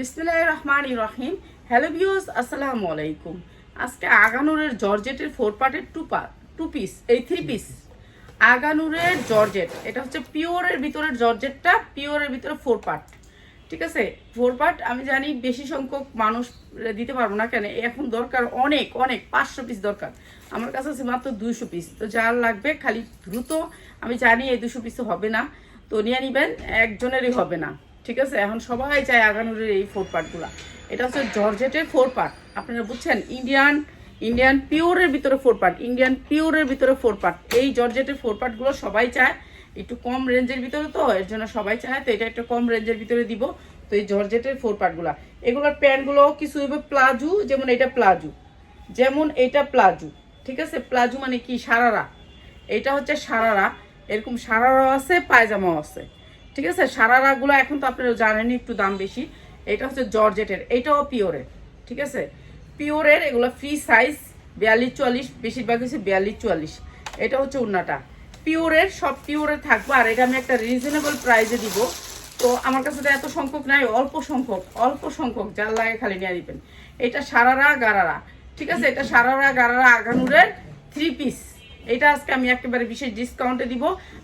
বিসমিল্লাহ রহমান রহিম। Hello views আসসালামু আলাইকুম। আজকে আগানুরের জর্জেটের ফোর পার্টের টু পা টু পিস, এই থ্রি পিস। আগানুরের জর্জেট, এটা হচ্ছে পিওরের ভিতরের জর্জেটটা, পিওরের ভিতরে ফোর পার্ট ঠিক আছে? ফোর পার্ট আমি জানি বেশি সংখ্যক মানুষ দিতে পারব না কেন, এখন দরকার অনেক অনেক, পাঁচশো পিস দরকার। আমার কাছে আছে মাত্র দুইশো পিস। তো যার লাগবে খালি দ্রুত, আমি জানি এই দুশো পিস হবে না। তো নিয়ে নিবেন, একজনেরই হবে না। ঠিক আছে? এখন সবাই চায় আগানুরের এই ফোর পার্টগুলো এটা হচ্ছে জর্জেটের ফোর পার্ট আপনারা বুঝছেন ইন্ডিয়ান ইন্ডিয়ান পিওরের ভিতরে ফোর পার্ট ইন্ডিয়ান পিওরের ভিতরে ফোর পার্ট এই জর্জেটের ফোর পার্টগুলো সবাই চায়। একটু কম রেঞ্জের ভিতরে তো, এর জন্য সবাই চায়। তো এটা একটা কম রেঞ্জের ভিতরে দিব। তো এই জর্জেটের ফোর পার্টগুলো এগুলোর প্যান্টগুলো কিছু হবে প্লাজু, যেমন এটা প্লাজু। যেমন এটা প্লাজু। ঠিক আছে? প্লাজু মানে কি? সারারা। এটা হচ্ছে সারারা। এরকম সারারাও আছে, পায়জামাও আছে। ঠিক আছে? সারারাগুলো এখন তো আপনারা জানেনই একটু দাম বেশি। এটা হচ্ছে জর্জেটের, এটাও পিওরের, ঠিক আছে? পিওরের, এগুলো ফ্রি সাইজ বিয়াল্লিশ চুয়াল্লিশ বেশিরভাগ হচ্ছে বিয়াল্লিশ চুয়াল্লিশ এটা হচ্ছে উন্নাটা। পিওরের, সব পিওরের থাকবে। আর এটা আমি একটা রিজনেবল প্রাইসে দিব। তো আমার কাছে তো এত সংখ্যক নাই, অল্প সংখ্যক অল্প সংখ্যক, যার লাগে খালি নিয়ে দিবেন এটা সারারা গারারা, ঠিক আছে? এটা সারারা গারারা আগানুরের থ্রি পিস এটা আজকে আমি একেবারে বিশেষ ডিসকাউন্টে দিব।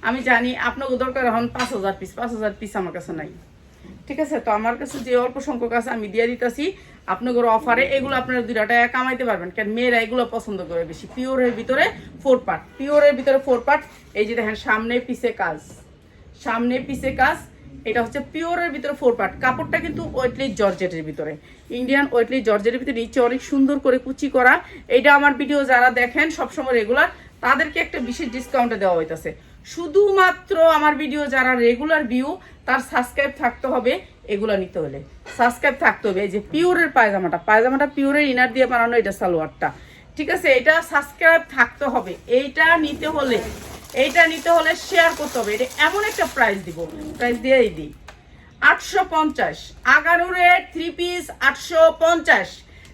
আমি জানি আপনার দরকার এখন পাঁচ হাজার পিস পাঁচ হাজার পিস আমার কাছে নাই। ঠিক আছে? তো আমার কাছে যে অল্প সংখ্যক আছে আমি দিয়ে দিতেছি। আপনাদের অফারে এগুলো আপনারা দুইটা টাকা কামাইতে পারবেন। কারণ মেয়েরা এগুলো পছন্দ করে বেশি। পিওরের ভিতরে ফোর পার্ট পিওরের ভিতরে ফোর পার্ট এই যে দেখেন, সামনে পিছে কাজ। সামনে পিছে কাজ। এটা হচ্ছে পিওরের ভিতরে ফোর পার্ট কাপড়টা কিন্তু ওয়েটলি জর্জেটের ভিতরে। ইন্ডিয়ান ওয়েটলি জর্জেটের ভিতরে নিচে অনেক সুন্দর করে কুচি করা। এটা আমার ভিডিও যারা দেখেন, সবসময় রেগুলার তাদেরকে একটা বিশেষ ডিসকাউন্টে দেওয়া হইতাছে। শুধুমাত্র আমার ভিডিও যারা রেগুলার ভিউ তার সাবস্ক্রাইব থাকতে হবে, এগুলো নিতে হলে। সাবস্ক্রাইব থাকতে হবে, এই যে পিওরের পায়জামাটা পায়জামাটা পিওরের ইনার দিয়ে বানানো, এটা সালোয়ারটা। ঠিক আছে, এটা সাবস্ক্রাইব থাকতে হবে, এইটা নিতে হলে, এইটা নিতে হলে শেয়ার করতে হবে, এটা এমন একটা প্রাইস দিব প্রাইস দিয়েই দিই। আটশো পঞ্চাশ আগানুরের থ্রি পিস আটশো পঞ্চাশ।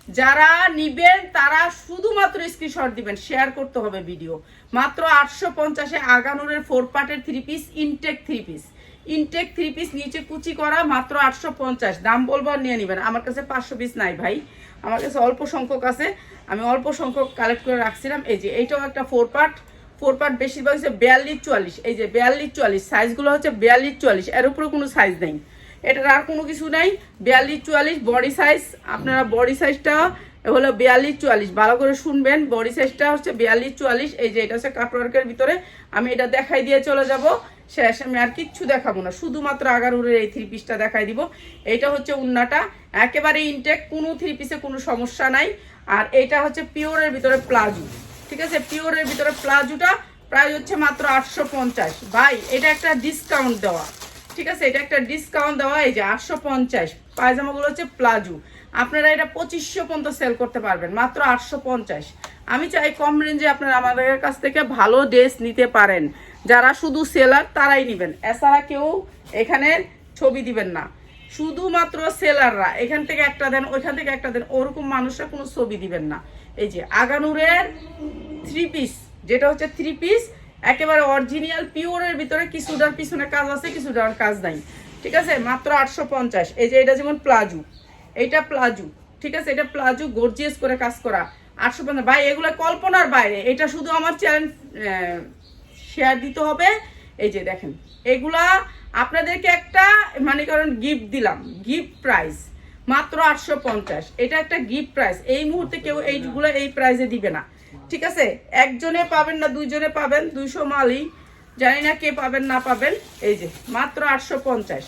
যারা নিবেন, তারা শুধুমাত্র স্ক্রিনশট দিবেন শেয়ার করতে হবে ভিডিও মাত্র আটশো পঞ্চাশে আগানুরের ফোর পার্টের three piece intake three piece intake three piece নিচে কুচি করা, মাত্র আটশো পঞ্চাশ। দাম বলব আর নিয়ে নেবেন। আমার কাছে পাঁচশো পিস নাই ভাই। আমার কাছে অল্প সংখ্যক আছে। আমি অল্প সংখ্যক কালেক্ট করে রাখছিলাম। এই যে, এইটাও একটা ফোর পার্ট ফোর পার্ট বেশিরভাগ হচ্ছে বিয়াল্লিশ, চুয়াল্লিশ। এই যে, বিয়াল্লিশ, চুয়াল্লিশ। সাইজগুলো হচ্ছে বিয়াল্লিশ, চুয়াল্লিশ। এর উপরে কোনো সাইজ নেই। এটার আর কোনো কিছু নাই। বিয়াল্লিশ, চুয়াল্লিশ বডি সাইজ আপনারা বডি সাইজটা হলো বিয়াল্লিশ, চুয়াল্লিশ। ভালো করে শুনবেন বডি সাইজটা হচ্ছে বিয়াল্লিশ, চুয়াল্লিশ। এই যে এটা হচ্ছে কাটওয়ার্কের ভিতরে। আমি এটা দেখাই দিয়ে চলে যাব। শেষ, আমি আর কিচ্ছু দেখাবো না। শুধুমাত্র আগারুরের এই থ্রি পিসটা দেখাই দিব। এইটা হচ্ছে উন্নাটা। একেবারে ইনটেক কোনো থ্রি পিসে কোনো সমস্যা নাই। আর এইটা হচ্ছে পিওরের ভিতরে প্লাজো। ঠিক আছে? পিওরের ভিতরে প্লাজোটা প্রায় হচ্ছে মাত্র আটশো পঞ্চাশ। ভাই, এটা একটা ডিসকাউন্ট দেওয়া। ঠিক আছে, এটা একটা ডিসকাউন্ট দেওয়া, এই যে আটশো পঞ্চাশ। পায়জামাগুলো হচ্ছে প্লাজো আপনারা এটা পঁচিশশো পর্যন্ত সেল করতে পারবেন, মাত্র আটশো পঞ্চাশ। আমি চাই কম রেঞ্জে আপনারা আমাদের কাছ থেকে ভালো ড্রেস নিতে পারেন। যারা শুধু সেলার তারাই নেবেন। এছাড়া কেউ এখানে ছবি দিবেন না। শুধুমাত্র সেলাররা এখান থেকে একটা দেন, ওইখান থেকে একটা দেন, ওরকম মানুষরা কোনো ছবি দিবেন না। এই যে আগানুরের থ্রি পিস যেটা হচ্ছে থ্রি পিস একেবারে অরিজিনাল পিওরের ভিতরে কিছুটার পিছনে কাজ আছে কিছুটার কাজ নাই। ঠিক আছে? মাত্র আটশো পঞ্চাশ। এই যে এটা যেমন প্লাজু এইটা প্লাজু ঠিক আছে? এটা প্লাজু গর্জিয়াস করে কাজ করা। আটশো পঞ্চাশ। ভাই এগুলো কল্পনার বাইরে। এটা শুধু আমার চ্যানেল শেয়ার দিতে হবে। এই যে দেখেন এগুলা আপনাদেরকে একটা মানে করেন গিফট দিলাম। গিফট প্রাইস মাত্র আটশো পঞ্চাশ। এটা একটা গিফট প্রাইস এই মুহূর্তে কেউ এইগুলো এই প্রাইসে দিবে না। ঠিক আছে? একজনে পাবেন না, দুইজনে পাবেন, দুইশো মালই। জানি না কে পাবেন, না পাবেন। এই যে, মাত্র আটশো পঞ্চাশ।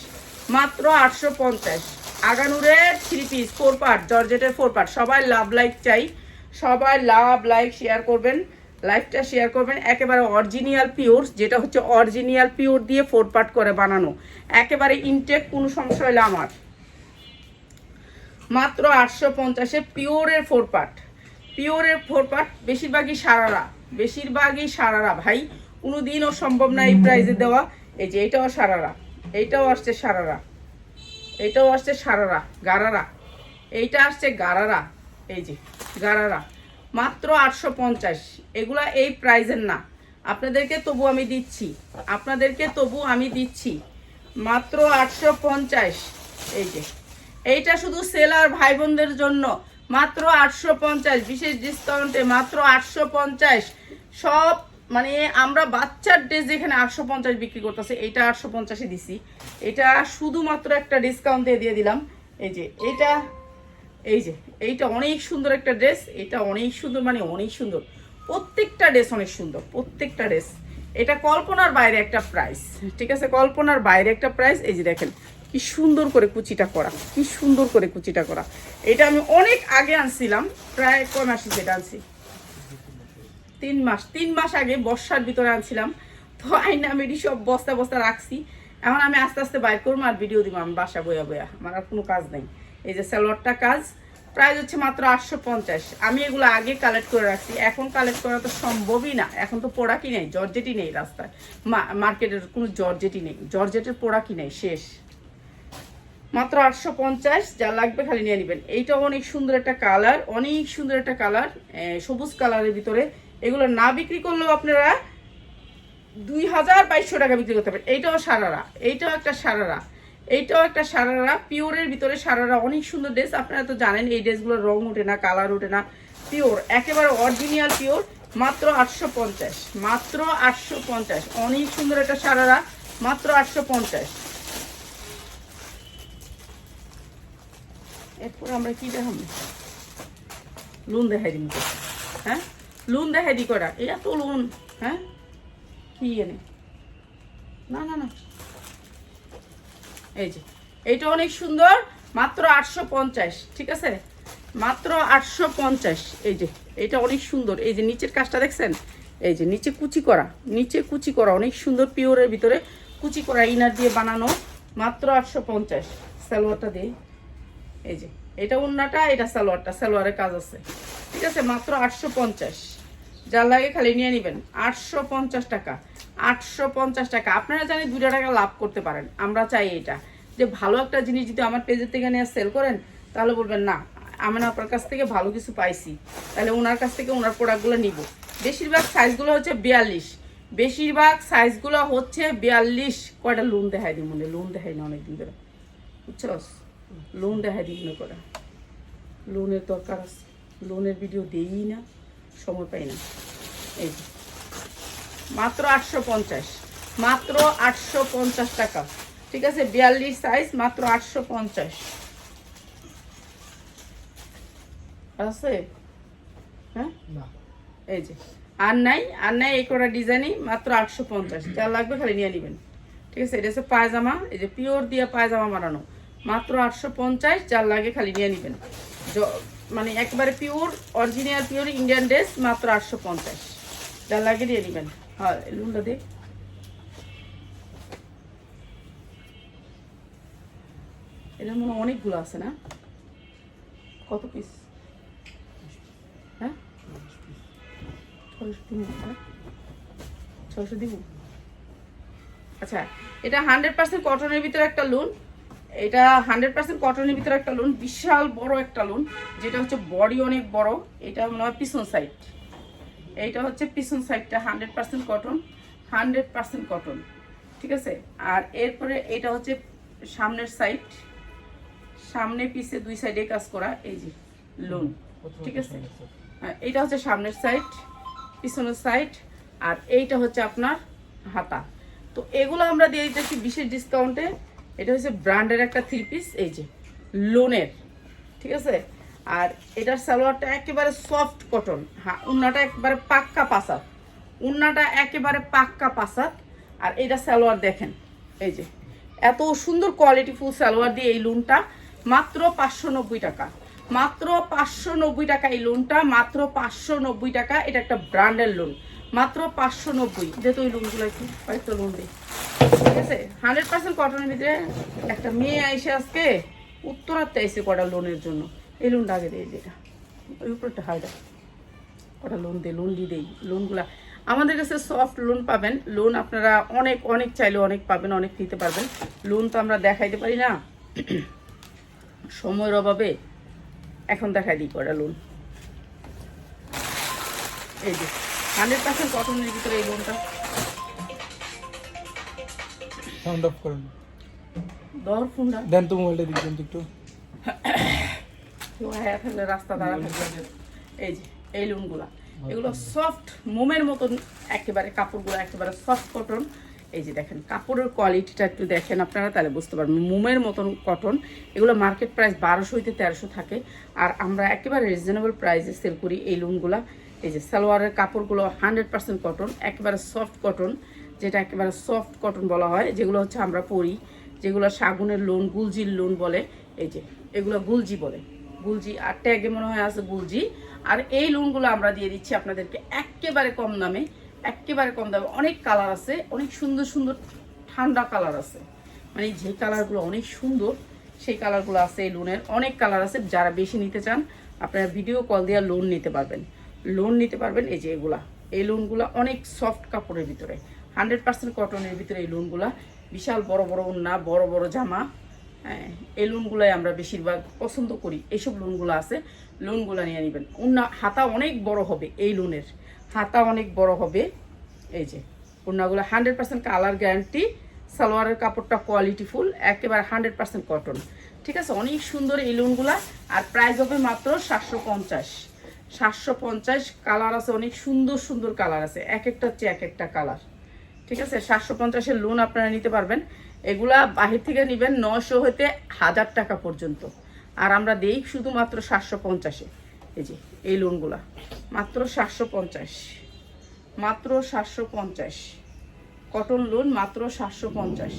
মাত্র আটশো পঞ্চাশ। আগানুরের থ্রি পিস ফোর পার্ট জর্জেটের ফোর পার্ট সবাই লাভ লাইক চাই। সবাই লাভ লাইক শেয়ার করবেন লাইভটা শেয়ার করবেন। একেবারে অরিজিনাল পিওর যেটা হচ্ছে অরিজিনাল পিওর দিয়ে ফোর পার্ট করে বানানো। একেবারে ইনটেক কোনো সমস্যা হলে আমার। মাত্র আটশো পঞ্চাশে পিওরের ফোর পার্ট পিওরের ফোর পার্ট বেশিরভাগই সারারা বেশিরভাগই সারারা ভাই। কোনোদিনও সম্ভব না এই প্রাইজে দেওয়া। এই যে এটাও সারারা এইটাও আসছে সারারা এইটাও আসছে সারারা, গারারা, এইটা আসছে গারারা, এই যে গারারা। মাত্র আটশো পঞ্চাশ, এগুলা এই প্রাইজের না। আপনাদেরকে তবু আমি দিচ্ছি, আপনাদেরকে তবু আমি দিচ্ছি। মাত্র আটশো পঞ্চাশ, এই যে। এইটা শুধু সেলার ভাই বোনদের জন্য মাত্র আটশো পঞ্চাশ, বিশেষ ডিসকাউন্টে মাত্র আটশো পঞ্চাশ। সব মানে আমরা বাচ্চার ড্রেস যেখানে আটশো পঞ্চাশ বিক্রি করতেছে এটা আটশো পঞ্চাশে দিছি। এটা শুধুমাত্র একটা ডিসকাউন্ট দিয়ে দিয়ে দিলাম। এই যে এটা এই যে, এইটা অনেক সুন্দর একটা ড্রেস এটা অনেক সুন্দর মানে অনেক সুন্দর। প্রত্যেকটা ড্রেস অনেক সুন্দর, প্রত্যেকটা ড্রেস এটা কল্পনার বাইরে একটা প্রাইস ঠিক আছে? কল্পনার বাইরে একটা প্রাইস এই যে দেখেন কি সুন্দর করে কুচিটা করা, কি সুন্দর করে কুচিটা করা। এটা আমি অনেক আগে আনছিলাম, প্রায় কয় মাসে যেটা আনছি? তিন মাস তিন মাস আগে বর্ষার ভিতরে আনছিলাম। তো আইনা আমি এটি সব বস্তা বস্তা রাখছি। এখন আমি আস্তে আস্তে বাইর করব আর ভিডিও দিব আমি বাসা বইয়া বয়া আমার আর কোনো কাজ নেই। এই যে স্যালোয়ারটা কাজ, প্রাইস হচ্ছে মাত্র আটশো পঞ্চাশ। আমি এগুলো আগে কালেক্ট করে রাখছি। এখন কালেক্ট করা তো সম্ভবই না। এখন তো পোড়াকি নেই, জর্জেটই নেই রাস্তায়। মার্কেটের কোনো জর্জেটই নেই। জর্জেটের পোড়াকি নেই, শেষ। মাত্র আটশো পঞ্চাশ, যা লাগবে খালি নিয়ে নেবেন। এইটা অনেক সুন্দর একটা কালার, অনেক সুন্দর একটা কালার সবুজ কালারের ভিতরে। এগুলো না বিক্রি করলেও আপনারা দুই হাজার বাইশশো টাকা বিক্রি করতে পারেন। এইটাও সারারা, এইটাও একটা সারারা। এইটাও একটা সারারা, পিওরের ভিতরে সারারা, অনেক সুন্দর ড্রেস। আপনারা তো জানেন, এই ড্রেসগুলোর রং ওঠে না, কালার ওঠে না। পিওর, একেবারে অরিজিনাল পিওর, মাত্র আটশো পঞ্চাশ, মাত্র আটশো পঞ্চাশ। অনেক সুন্দর একটা সারারা, মাত্র আটশো পঞ্চাশ। এরপর আমরা কি দেখাম লুন দেখাই দিন হ্যাঁ? লুন দেখাই দি করা এটা তো লুন হ্যাঁ? কি এনে? না না না। এই যে, এইটা অনেক সুন্দর, মাত্র আটশো পঞ্চাশ, ঠিক আছে? মাত্র আটশো পঞ্চাশ, এই যে এটা অনেক সুন্দর। এই যে নিচের কাজটা দেখছেন? এই যে, নিচে কুচি করা, নিচে কুচি করা, অনেক সুন্দর পিওরের ভিতরে কুচি করা, ইনার দিয়ে বানানো, মাত্র আটশো পঞ্চাশ, সালোয়ারটা দিয়ে। এই যে, এটা উন্নাটা, এটা সালোয়ারটা সালোয়ারের কাজ আছে। ঠিক আছে, মাত্র আটশো পঞ্চাশ। যার লাগে খালি নিয়ে নেবেন। আটশো পঞ্চাশ টাকা। আটশো পঞ্চাশ টাকা। আপনারা জানি দুটা টাকা লাভ করতে পারেন। আমরা চাই এটা। যে ভালো একটা জিনিস যদি আমার পেজের থেকে নিয়ে সেল করেন, তাহলে বলবেন, না, আমি না আপনার কাছ থেকে ভালো কিছু পাইছি। তাহলে ওনার কাছ থেকে ওনার প্রোডাক্টগুলো নিব। বেশিরভাগ সাইজগুলো হচ্ছে বিয়াল্লিশ। বেশিরভাগ সাইজগুলো হচ্ছে বিয়াল্লিশ। কয়টা লোন দেখাই দিই মনে লোন দেখাই না অনেকদিন ধরে। বুঝছস লোন দেখাই দিই মনে করে। লোনের দরকার আছে। লোনের ভিডিও দেই না সময় পাই না। এই যে। মাত্র আটশো পঞ্চাশ। মাত্র আটশো পঞ্চাশ টাকা। ঠিক আছে বিয়াল্লিশ সাইজ মাত্র আটশো পঞ্চাশ। আছে? হ্যাঁ? এই যে। আর নাই আর নাই এই কটা ডিজাইনই মাত্র আটশো পঞ্চাশ। যা লাগবে খালি নিয়ে নেবেন। ঠিক আছে এটা হচ্ছে পায়জামা। এই যে পিওর দিয়ে পায়জামা বানানো। মাত্র আটশো পঞ্চাশ, যার লাগে খালি নিয়ে নেবেন। মানে একবারে pure original pure Indian dress মাত্র আটশো পঞ্চাশ। যার লাগে নিয়ে নেবেন। হ্যাঁ লুনটা দেখ এটা অনেকগুলো আছে না? কত পিস হ্যাঁ? দিব হ্যাঁ? আচ্ছা এটা হান্ড্রেড পার্সেন্ট কটনের ভিতরে একটা লোন। এটা হান্ড্রেড পার্সেন্ট কটনের ভিতরে একটা লোন বিশাল বড় একটা লোন যেটা হচ্ছে বডি অনেক বড় এটা মনে হয় পিছন সাইড এইটা হচ্ছে পিছন সাইডটা hundred percent cotton hundred percent cotton ঠিক আছে? আর এরপরে এটা হচ্ছে সামনের সাইড সামনে পিছে দুই সাইডে কাজ করা এই যে লোন ঠিক আছে? হ্যাঁ, এইটা হচ্ছে সামনের সাইড পিছনের সাইড আর এইটা হচ্ছে আপনার হাতা। তো এগুলো আমরা দিয়ে দিতেছি বিশেষ ডিসকাউন্টে এটা হচ্ছে ব্র্যান্ডের একটা থ্রি পিস এই যে, লোনের, ঠিক আছে? আর এটার সালোয়ারটা একেবারে সফট কটন হ্যাঁ উন্নাটা একেবারে পাক্কা পাসাত উন্নাটা একেবারে পাক্কা পাসাত আর এটা সালোয়ার দেখেন, এই যে, এত সুন্দর কোয়ালিটি ফুল সালোয়ার দিয়ে এই লোনটা মাত্র পাঁচশো নব্বই টাকা, মাত্র পাঁচশো নব্বই টাকা এই লোনটা মাত্র পাঁচশো নব্বই টাকা, এটা একটা ব্র্যান্ডের লোন মাত্র পাঁচশো নব্বই। যেহেতু ওই লোনগুলো একটু, কয়েকটা লোন দিই ঠিক আছে? হান্ড্রেড পার্সেন্ট কটনের ভিতরে একটা মেয়ে আইসে আজকে উত্তরাতে আইসে কটা লোনের জন্য। এই লোনটা আগে দিয়ে যেটা ওই উপরটা হাইডা কটা লোন দে লোন দিয়ে দেই। লোনগুলা আমাদের কাছে সফট লোন পাবেন। লোন আপনারা অনেক অনেক চাইলে অনেক পাবেন, অনেক নিতে পারবেন। লোন তো আমরা দেখাইতে পারি না। সময়ের অভাবে এখন দেখাই দিই কটা লোন এই যে। হান্ড্রেড পার্সেন্ট কটনের ভিতরে এই লোনটা সাউন্ড অফ করেন দর ফোনটা দেন তো মোবাইলটা দিচ্ছেন একটু। কেউ হায়া রাস্তা এই যে এই লুনগুলা এগুলো সফট মোমের মতন একেবারে কাপড়গুলো একেবারে সফট কটন এই যে দেখেন কাপড়ের কোয়ালিটিটা একটু দেখেন আপনারা তাহলে বুঝতে পারবেন। মোমের মতন কটন এগুলো মার্কেট প্রাইস বারোশো হইতে তেরোশো থাকে। আর আমরা একেবারে রিজনেবল প্রাইসে সেল করি এই লুনগুলা এই যে সালোয়ারের কাপড়গুলো হান্ড্রেড পার্সেন্ট কটন, একেবারে সফট কটন যেটা একেবারে সফট কটন বলা হয়, যেগুলো হচ্ছে আমরা পরি, যেগুলো শাগুনের লোন, গুলজির লোন বলে, এই যে এগুলো গুলজি বলে, গুলজি আর ট্যাগে মনে হয় আছে গুলজি। আর এই লোনগুলো আমরা দিয়ে দিচ্ছি আপনাদেরকে একেবারে কম দামে, একেবারে কম দামে, অনেক কালার আছে, অনেক সুন্দর সুন্দর ঠান্ডা কালার আছে। মানে যে কালারগুলো অনেক সুন্দর, সেই কালারগুলো আছে এই লোনের, অনেক কালার আছে, যারা বেশি নিতে চান, আপনারা ভিডিও কল দিয়ে লোন নিতে পারবেন। লোন নিতে পারবেন, এই যে এগুলা। এই লোনগুলো অনেক সফট কাপড়ের ভিতরে। হান্ড্রেড পার্সেন্ট কটনের ভিতরে এই লোনগুলা বিশাল বড় বড় ওন্না বড় বড় জামা। হ্যাঁ এই লোনগুলাই আমরা বেশিরভাগ পছন্দ করি। এইসব লোনগুলো আছে লোনগুলো নিয়ে নেবেন। উন্না হাতা অনেক বড় হবে এই লোনের হাতা অনেক বড় হবে। এই যে উন্নাগুলো হান্ড্রেড পার্সেন্ট কালার গ্যারান্টি সালোয়ারের কাপড়টা কোয়ালিটি ফুল একেবারে হান্ড্রেড পার্সেন্ট কটন ঠিক আছে? অনেক সুন্দর এই লোনগুলা আর প্রাইস হবে মাত্র সাতশো পঞ্চাশ। সাতশো পঞ্চাশ কালার আছে, অনেক সুন্দর সুন্দর কালার আছে। এক একটা হচ্ছে এক একটা কালার। ঠিক আছে? সাতশো পঞ্চাশের লোন আপনারা নিতে পারবেন। এগুলা বাহির থেকে নেবেন নশো হইতে হাজার টাকা পর্যন্ত। আর আমরা দেই শুধুমাত্র সাতশো পঞ্চাশে। এই যে, এই লোনগুলা মাত্র সাতশো পঞ্চাশ। মাত্র সাতশো পঞ্চাশ। কটন লোন মাত্র সাতশো পঞ্চাশ।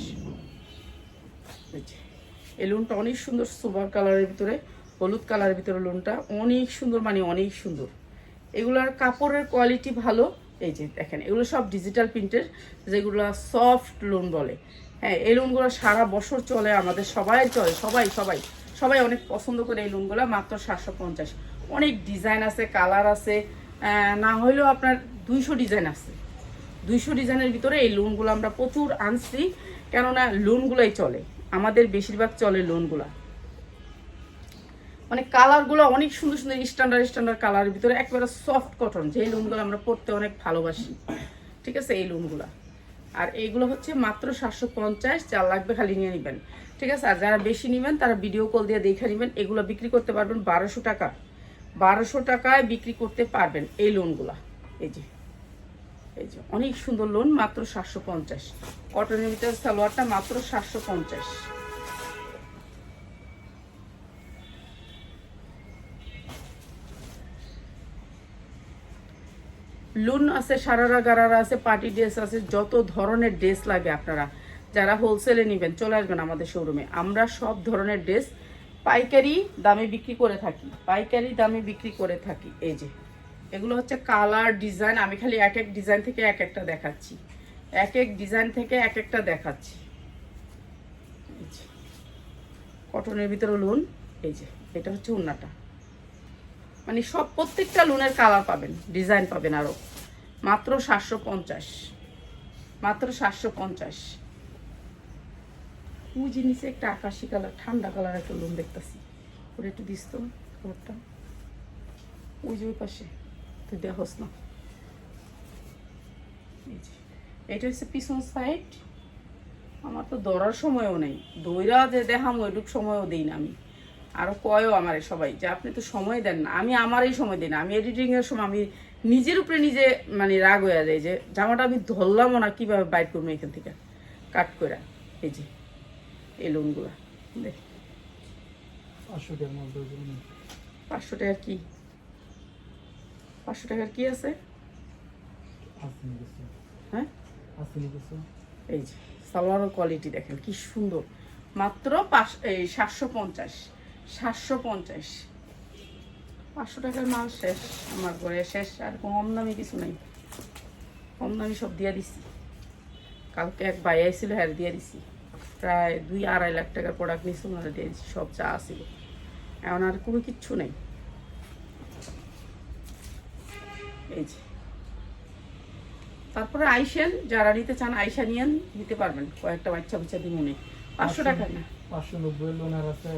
এই লোনটা অনেক সুন্দর সুপার কালারের ভিতরে। হলুদ কালারের ভিতরে লোনটা অনেক সুন্দর মানে অনেক সুন্দর। এগুলার কাপড়ের কোয়ালিটি ভালো। এই যে দেখেন, এগুলো সব ডিজিটাল প্রিন্টের যেগুলো সফট লোন বলে। হ্যাঁ এই লোনগুলো সারা বছর চলে, আমাদের সবাই চলে, সবাই সবাই। সবাই অনেক পছন্দ করে এই লোনগুলো মাত্র সাতশো পঞ্চাশ। অনেক ডিজাইন আছে কালার আছে না হলেও আপনার দুইশো ডিজাইন আছে। দুইশো ডিজাইনের ভিতরে এই লোনগুলো আমরা প্রচুর আনছি, কেননা লোনগুলোই চলে। আমাদের বেশিরভাগ চলে লোনগুলা মানে কালারগুলো অনেক সুন্দর সুন্দর স্ট্যান্ডার্ড স্ট্যান্ডার্ড কালারের ভিতরে একবারে সফট কটন যে লোনগুলো আমরা পড়তে অনেক ভালোবাসি। ঠিক আছে? এই লোনগুলা আর এইগুলো হচ্ছে মাত্র সাতশো পঞ্চাশ যার লাগবে খালি নিয়ে নেবেন। ঠিক আছে? আর যারা বেশি নেবেন, তারা ভিডিও কল দিয়ে দেখে নেবেন। এগুলো বিক্রি করতে পারবেন বারোশো টাকা। বারোশো টাকায় বিক্রি করতে পারবেন এই লোনগুলা এই যে এই যে, অনেক সুন্দর লোন মাত্র সাতশো পঞ্চাশ। কটনের ভিতরে সালোয়ারটা মাত্র সাতশো পঞ্চাশ। লুন আছে, সারারা গারারা আছে, পার্টি ড্রেস আছে, যত ধরনের ড্রেস লাগে আপনারা, যারা হোলসেলে নেবেন, চলে আসবেন আমাদের শোরুমে আমরা সব ধরনের ড্রেস পাইকারি দামে বিক্রি করে থাকি, পাইকারি দামে বিক্রি করে থাকি। এই যে, এগুলো হচ্ছে কালার ডিজাইন আমি খালি এক এক ডিজাইন থেকে এক একটা দেখাচ্ছি। এক এক ডিজাইন থেকে এক একটা দেখাচ্ছি। কটনের ভিতরে লোন, এই যে, এটা হচ্ছে উন্নাটা মানে সব প্রত্যেকটা লোনের কালার পাবেন ডিজাইন পাবেন আরও মাত্র সাতশো পঞ্চাশ। মাত্র সাতশো পঞ্চাশ। ওই জিনিসে একটা আকাশি কালার ঠান্ডা কালার একটা লোন দেখতেছি। ওটা একটু দিস তো কালারটা ওই যে ওই পাশে তুই দেখোস না। এটা হচ্ছে পিছন সাইড আমার তো ধরার সময়ও নেই। দইরা যে দেখাম ওইটুক সময়ও দিই না আমি। আরও কয়ও আমার সবাই যে আপনি তো সময় দেন না। আমি আমারই সময় দিই না। আমি এডিটিং এর সময় আমি নিজের উপরে নিজে মানে রাগ হয়ে যায় যে জামাটা আমি ধরলামও না কীভাবে বাইট করব এখান থেকে? কাট করে এই যে এই লোনগুলো দেখ। পাঁচশো টাকার মধ্যে পাঁচশো টাকার কি? পাঁচশো টাকার কি আছে? হ্যাঁ? এই যে সালোয়ারের কোয়ালিটি দেখেন কি সুন্দর। মাত্র পাঁচ এই সাতশো পঞ্চাশ। সাতশো পঞ্চাশ। পাঁচশো টাকার মাল শেষ আমার ঘরে শেষ আর কম দামি কিছু নাই। কম দামি সব দিয়ে দিছি। কালকে এক ভাই আইছিল হ্যাঁ দিয়ে দিছি। প্রায় দুই আড়াই লাখ টাকার প্রোডাক্ট নিয়েছিল ওনারা দিয়ে দিছি সব যা আসিল এখন আর কোনো কিচ্ছু নেই। এই যে। তারপরে আইসেন যারা নিতে চান আইসা নিয়েন নিতে পারবেন। কয়েকটা বাচ্চা বাচ্চা দিন পাঁচশো টাকা না। পাঁচশো নব্বই লোনার আছে।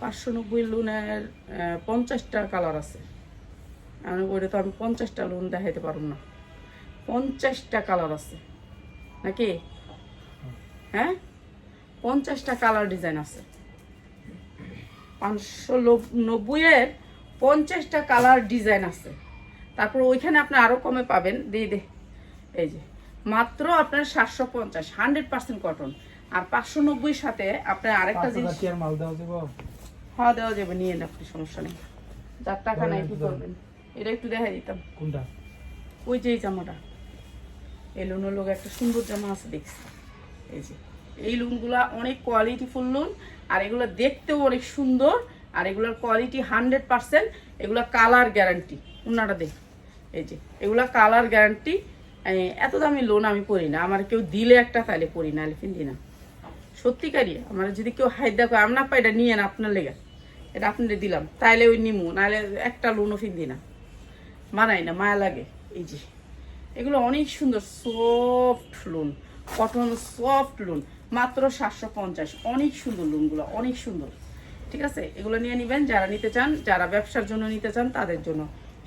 পাঁচশো নব্বই লোনের পঞ্চাশটা কালার আছে। আমি ওইটা তো আমি পঞ্চাশটা লোন দেখাইতে পারব না। পঞ্চাশটা কালার আছে। নাকি? হ্যাঁ? পঞ্চাশটা কালার ডিজাইন আছে। পাঁচশো নব্বইয়ের পঞ্চাশটা কালার ডিজাইন আছে। তারপর ওইখানে আপনি আরও কমে পাবেন। দিয়ে দে। এই যে মাত্র আপনার সাতশো পঞ্চাশ হান্ড্রেড পার্সেন্ট কটন আর পাঁচশো নব্বই সাথে আপনার আরেকটা জিনিস মাল দেওয়া যাব? হ্যাঁ দেওয়া যাবে নিয়ে আপনি সমস্যা নেই। যার টাকা নাই কি করবেন? এটা একটু দেখাই দিতাম। কোনটা? ওই যে এই জামাটা। এই লোনের লোক একটা সুন্দর জামা আছে দেখছি। এই যে। এই লোনগুলা অনেক কোয়ালিটিফুল লোন আর এগুলো দেখতেও অনেক সুন্দর আর এগুলোর কোয়ালিটি হান্ড্রেড পার্সেন্ট এগুলো কালার গ্যারান্টি উনাটা দেখ। এই যে এগুলা কালার গ্যারান্টি এত দামি লোন আমি পড়ি না। আমার কেউ দিলে একটা তাহলে পড়ি না কিনদি না। সত্যিকারই আমার যদি কেউ হাইদা করে আমি না পাই এটা নিয়ে না আপনার লেগে। এটা আপনাদের দিলাম। তাইলে ওই নিমু নাহলে একটা লোনও ফিন্দি না। মানাই না, মায়া লাগে। এই যে, এগুলো অনেক সুন্দর soft lawn cotton soft lawn, মাত্র সাতশো পঞ্চাশ। অনেক সুন্দর লোনগুলো, অনেক সুন্দর। ঠিক আছে? এগুলো নিয়ে নেবেন, যারা নিতে চান, যারা ব্যবসার জন্য নিতে চান, তাদের জন্য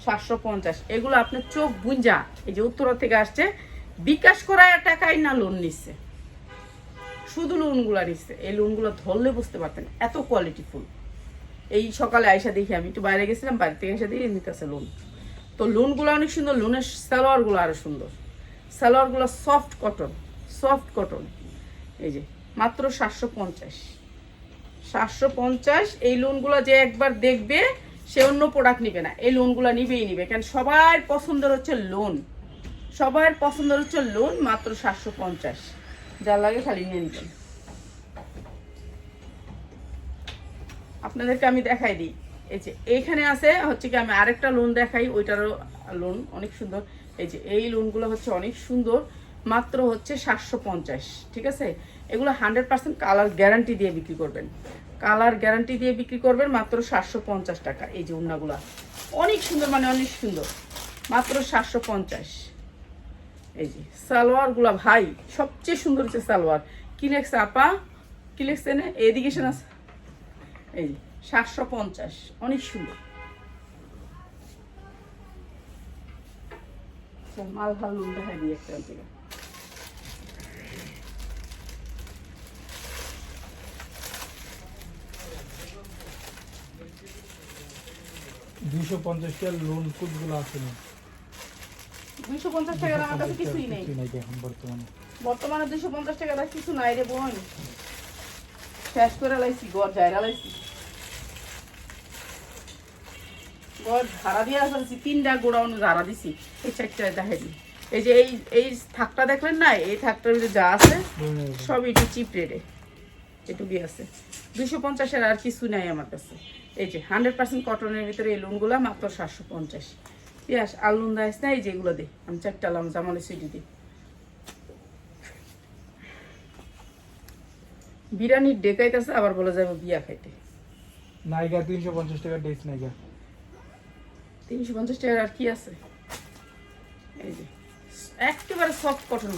সাতশো পঞ্চাশ। এগুলো আপনার চোখ বুঞ্জা। এই যে উত্তরা থেকে আসছে, বিকাশ করার টাকাই না লোন নিচ্ছে। শুধু লোনগুলো নিচ্ছে। এই লোনগুলো ধরলে বুঝতে পারতেন, এত কোয়ালিটিফুল এই সকালে আইসা দেখি আমি। একটু বাইরে গেছিলাম, বাড়ি থেকে এসে দেখি নিতেছে লোন তো লোনগুলো অনেক সুন্দর লোনের সালোয়ারগুলো আরও সুন্দর। সালোয়ারগুলো সফট কটন সফট কটন এই যে, মাত্র সাতশো পঞ্চাশ। সাতশো পঞ্চাশ, এই লোনগুলো যে একবার দেখবে, সে অন্য প্রোডাক্ট নিবে না। এই লোনগুলো নিবেই নিবে। কারণ সবার পছন্দের হচ্ছে লোন সবার পছন্দের হচ্ছে লোন মাত্র সাতশো পঞ্চাশ। যার লাগে খালি নিয়ে নিবেন। আপনাদেরকে আমি দেখাই দিই। এই যে এইখানে আছে, হচ্ছে কি আমি আরেকটা লোন দেখাই, ওইটারও লোন অনেক সুন্দর। এই যে এই লোনগুলো হচ্ছে অনেক সুন্দর, মাত্র হচ্ছে সাতশো পঞ্চাশ, ঠিক আছে? এগুলো হান্ড্রেড পার্সেন্ট কালার গ্যারান্টি দিয়ে বিক্রি করবেন। কালার গ্যারান্টি দিয়ে বিক্রি করবেন মাত্র সাতশো পঞ্চাশ টাকা, এই যে উন্নাগুলা। অনেক সুন্দর মানে অনেক সুন্দর। মাত্র সাতশো পঞ্চাশ। এই যে সালোয়ারগুলা, ভাই, সবচেয়ে সুন্দর হচ্ছে সালোয়ার। কি লেখছে আপা? কি লেখছে না এদিকে শোনা এই সাতশো পঞ্চাশ অনেক সুন্দর। মাল ভালো দেখা দিই একটা থেকে দুইশো পঞ্চাশ টিয়ার লোন কোডগুলো আছে না? দুইশো পঞ্চাশ টাকার আমার কাছে কিছুই নেই। বর্তমানে। বর্তমানে দুইশো পঞ্চাশ টাকা কিছু নাই রে বোন। শেষ করে লাইছি গড় জায়গা লাইছি। ঝাড়া দিয়ে যেগুলো আমি চারটা লাম জামালে সিটি দিই বিরিয়ানি ডেকাইতেছে, আবার বলে যাবে বিয়া খাইতে। নাইগা তিনশো পঞ্চাশ টাকা ডেস নাইগা তিনশো পঞ্চাশ টাকার আর কি আছে? এই যে, একেবারে সফট কটন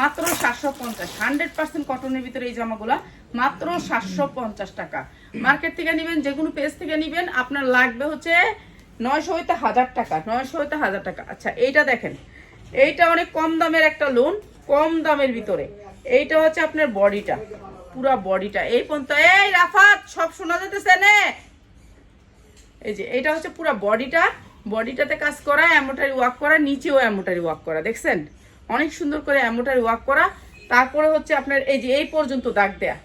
মাত্র সাতশো পঞ্চাশ হান্ড্রেড পার্সেন্ট কটনের ভিতরে এই জামাগুলা, মাত্র সাতশো পঞ্চাশ টাকা। মার্কেট থেকে নেবেন, যে কোনো পেজ থেকে নেবেন, আপনার লাগবে হচ্ছে নয়শো হইতে হাজার টাকা, নয়শো হইতে হাজার টাকা। আচ্ছা এইটা দেখেন, এইটা অনেক কম দামের একটা লোন কম দামের ভিতরে। এইটা হচ্ছে আপনার বডিটা পুরা বডিটা এই পর্যন্ত, এই রাফাত, সব শোনা যেতেছে নে। এই যে এটা হচ্ছে পুরো বডিটা। বডিটাতে কাজ করা, অ্যামোটারি ওয়াক করা, নিচেও অ্যামোটারি ওয়াক করা, দেখছেন? অনেক সুন্দর করে অ্যামোটারি ওয়াক করা। তারপরে হচ্ছে আপনার এই যে, এই পর্যন্ত দাগ দেয়া,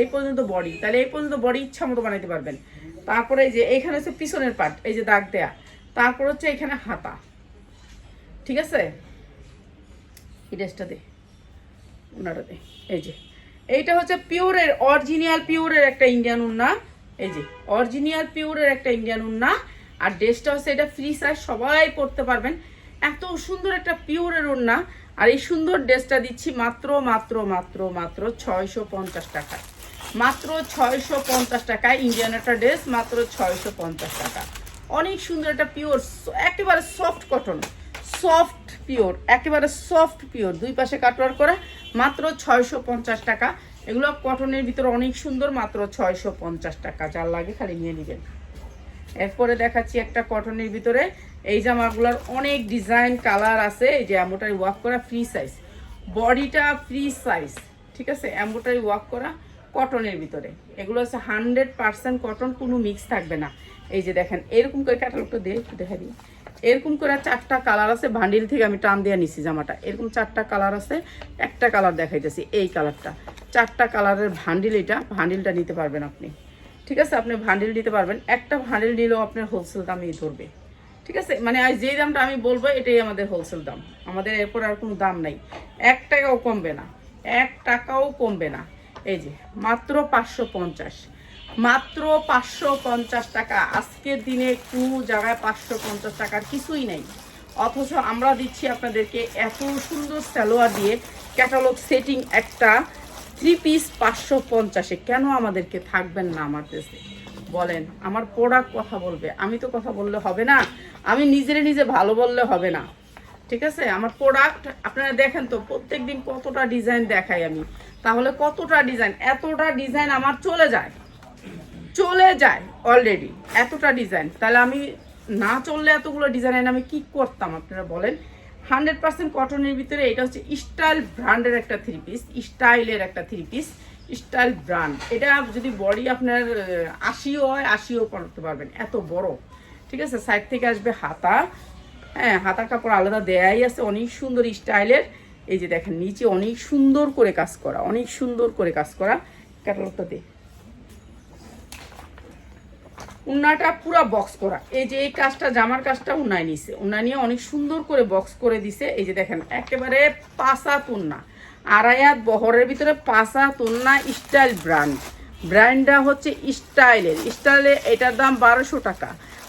এই পর্যন্ত বডি, তাহলে এই পর্যন্ত বডি ইচ্ছা মতো বানাইতে পারবেন। তারপরে এই যে এইখানে হচ্ছে পিছনের পার্ট, এই যে দাগ দেয়া, তারপর হচ্ছে এখানে হাতা, ঠিক আছে? এই ড্রেসটা দে ওনাটা দে, এই যে। এইটা হচ্ছে পিওরের, অরিজিনাল পিওরের একটা ইন্ডিয়ান উন্না এই যে অরিজিনাল পিওরের একটা ইন্ডিয়ান উন্না, আর ড্রেসটা হচ্ছে এটা ফ্রি সাইজ সবাই পরতে পারবেন। এত সুন্দর একটা পিওরের উন্না, আর এই সুন্দর ড্রেসটা দিচ্ছি মাত্র মাত্র মাত্র মাত্র ছয়শো পঞ্চাশ টাকায় মাত্র ছয়শো পঞ্চাশ টাকায় ইন্ডিয়ান একটা ড্রেস মাত্র ছয়শো পঞ্চাশ টাকা। অনেক সুন্দর একটা পিওর একেবারে সফট কটন সফট পিওর একেবারে সফট পিওর দুই পাশে কাটওয়ার করা, মাত্র ছয়শো পঞ্চাশ টাকা। এগুলো কটনের ভিতরে অনেক সুন্দর, মাত্র ছয়শো পঞ্চাশ টাকা। যার লাগে খালি নিয়ে নেবেন। এরপরে দেখাচ্ছি একটা কটনের ভিতরে। এই জামাগুলোর অনেক ডিজাইন, কালার আছে। এই যে এম্বোটারি ওয়াক করা ফ্রি সাইজ। বডিটা ফ্রি সাইজ, ঠিক আছে? এম্বোটারি ওয়ার্ক করা কটনের ভিতরে। এগুলো হচ্ছে হান্ড্রেড পার্সেন্ট কটন, কোনো মিক্স থাকবে না। এই যে দেখেন, এরকম করে ক্যাটালগটা দিয়ে একটু দেখা দিই। এরকম করে চারটা কালার আছে ভান্ডিল থেকে আমি টান দিয়ে নিছি জামাটা। এরকম চারটা কালার আছে, একটা কালার দেখাইতেছি, এই কালারটা। চারটা কালারের ভান্ডিল এটা, ভান্ডিলটা নিতে পারবেন আপনি। ঠিক আছে, আপনি ভান্ডিল দিতে পারবেন। একটা ভান্ডিল নিলেও আপনার হোলসেল দামই ধরবে। ঠিক আছে মানে আজ যেই দামটা আমি বলব, এটাই আমাদের হোলসেল দাম। আমাদের এরপর আর কোনো দাম নাই। এক টাকাও কমবে না। এক টাকাও কমবে না। এই যে, মাত্র পাঁচশো পঞ্চাশ। মাত্র পাঁচশো পঞ্চাশ টাকা। আজকের দিনে কোনো জায়গায় পাঁচশো পঞ্চাশ টাকার কিছুই নেই। অথচ আমরা দিচ্ছি আপনাদেরকে এত সুন্দর সালোয়ার দিয়ে ক্যাটালগ সেটিং একটা থ্রি পিস পাঁচশো পঞ্চাশে। কেন আমাদেরকে থাকবেন না আমার দেশে? বলেন, আমার প্রোডাক্ট কথা বলবে। আমি তো কথা বললে হবে না। আমি নিজেরে নিজে ভালো বললে হবে না। ঠিক আছে? আমার প্রোডাক্ট আপনারা দেখেন তো প্রত্যেক দিন কতটা ডিজাইন দেখাই আমি। তাহলে কতটা ডিজাইন এতটা ডিজাইন আমার চলে যায়। চলে যায় অলরেডি এতটা ডিজাইন তাহলে আমি না চললে এতগুলো ডিজাইন আমি কি করতাম, আপনারা বলেন? হান্ড্রেড পার্সেন্ট কটনের ভিতরে এটা হচ্ছে স্টাইল ব্র্যান্ডের একটা থ্রি পিস স্টাইলের একটা থ্রি পিস স্টাইল ব্র্যান্ড। এটা যদি বডি আপনার আশিও হয়, আশিও করতে পারবেন, এত বড়। ঠিক আছে? সাইড থেকে আসবে হাতা। হ্যাঁ হাতার কাপড় আলাদা দেয়াই আছে, অনেক সুন্দর স্টাইলের। এই যে দেখেন, নিচে অনেক সুন্দর করে কাজ করা, অনেক সুন্দর করে কাজ করা। ক্যাটালগটা দিয়ে উন্নাটা পুরো বক্স করা। এই যে এই কাজটা, জামার কাজটা উন্নায় নিছে। উন্না নিয়ে অনেক সুন্দর করে বক্স করে দিছে। এই যে দেখেন, একেবারে পাসা তুন্না আড়াইয়াত বহরের ভিতরে পাসা তুন্না স্টাইল ব্র্যান্ড ব্র্যান্ডটা হচ্ছে স্টাইলের স্টাইলে এটার দাম বারোশো টাকা।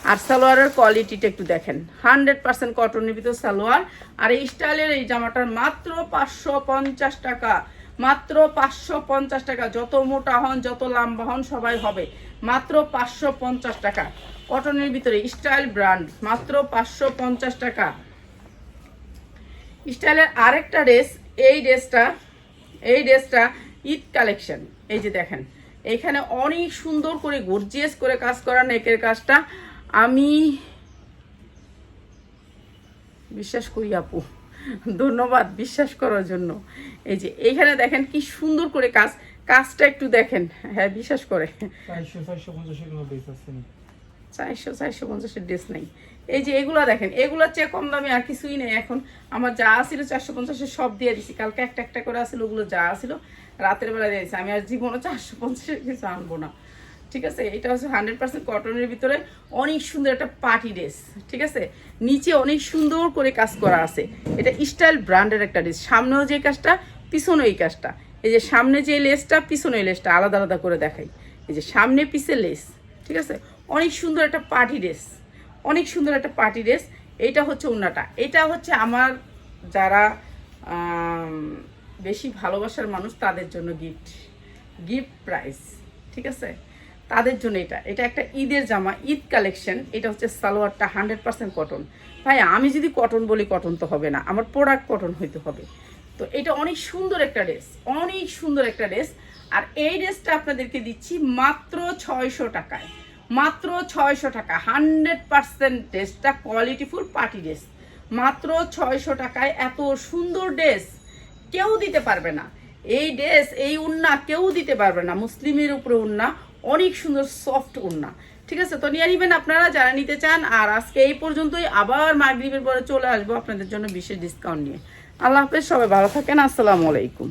আর সালোয়ারের কোয়ালিটিটা একটু দেখেন। হান্ড্রেড পার্সেন্ট কটনের ভিতর সালোয়ার। আর এই স্টাইলের এই জামাটার মাত্র পাঁচশো পঞ্চাশ টাকা। মাত্র পাঁচশো পঞ্চাশ টাকা। যত মোটা হন, যত লম্বা হন, সবাই হবে। মাত্র পাঁচশো পঞ্চাশ টাকা। কটনের ভিতরে স্টাইল ব্র্যান্ড। মাত্র পাঁচশো পঞ্চাশ টাকা। স্টাইলের আরেকটা ড্রেস, এই ড্রেসটা এই ড্রেসটা ঈদ কালেকশন। এই যে দেখেন, এখানে অনেক সুন্দর করে, গর্জিয়াস করে কাজ করা নেকের কাজটা। আমি বিশ্বাস করি আপু। ধন্যবাদ বিশ্বাস করার জন্য। এই যে এইখানে দেখেন কি সুন্দর করে কাজ। কাজটা একটু দেখেন। হ্যাঁ বিশ্বাস করে। চারশো চারশো পঞ্চাশের ড্রেস নেই। এই যে এগুলো দেখেন এগুলোর চেয়ে কম দামে আর কিছুই নেই এখন। আমার যা ছিল চারশো পঞ্চাশের সব দিয়ে দিছি। কালকে একটা একটা করে আসছিল ওগুলো যা ছিল রাতের বেলা দিয়ে আমি আর জীবনও চারশো পঞ্চাশের কিছু আনব না। ঠিক আছে? এটা হচ্ছে হান্ড্রেড পার্সেন্ট কটনের ভিতরে অনেক সুন্দর একটা পার্টি ড্রেস ঠিক আছে? নিচে অনেক সুন্দর করে কাজ করা আছে। এটা স্টাইল ব্র্যান্ডের একটা ড্রেস সামনেও যে কাজটা, পিছনেও এই কাজটা। এই যে সামনে যে লেসটা পিছনে লেসটা আলাদা আলাদা করে দেখাই। এই যে সামনে পিছে লেস ঠিক আছে? অনেক সুন্দর একটা পার্টি ড্রেস অনেক সুন্দর একটা পার্টি ড্রেস এইটা হচ্ছে ওনাটা এটা হচ্ছে আমার যারা বেশি ভালোবাসার মানুষ, তাদের জন্য গিফট গিফট প্রাইস ঠিক আছে? তাদের জন্য এটা। এটা একটা ঈদের জামা, ঈদ কালেকশন এটা হচ্ছে সালোয়ারটা হান্ড্রেড পার্সেন্ট কটন ভাই আমি যদি কটন বলি কটন তো হবে না, আমার প্রোডাক্ট কটন হইতে হবে। তো এটা অনেক সুন্দর একটা ড্রেস অনেক সুন্দর একটা ড্রেস আর এই ড্রেসটা আপনাদেরকে দিচ্ছি মাত্র ছয়শো টাকায়। মাত্র ছয়শো টাকা হান্ড্রেড পার্সেন্ট ড্রেসটা কোয়ালিটিফুল পার্টি ড্রেস মাত্র ছয়শো টাকায় এত সুন্দর ড্রেস কেউ দিতে পারবে না। এই ড্রেস এই উন্না কেউ দিতে পারবে না, মুসলিমের উপরে উন্না। অনেক সুন্দর সফট ওড়না। ঠিক আছে? তো নিয়ে নিবেন আপনারা, যারা নিতে চান। আর আজকে এই পর্যন্তই। আবার মাগরীবের পরে চলে আসব আপনাদের জন্য বিশেষ ডিসকাউন্ট নিয়ে। আল্লাহ হাফেজ, সবাই ভালো থাকেন। আসসালামু আলাইকুম।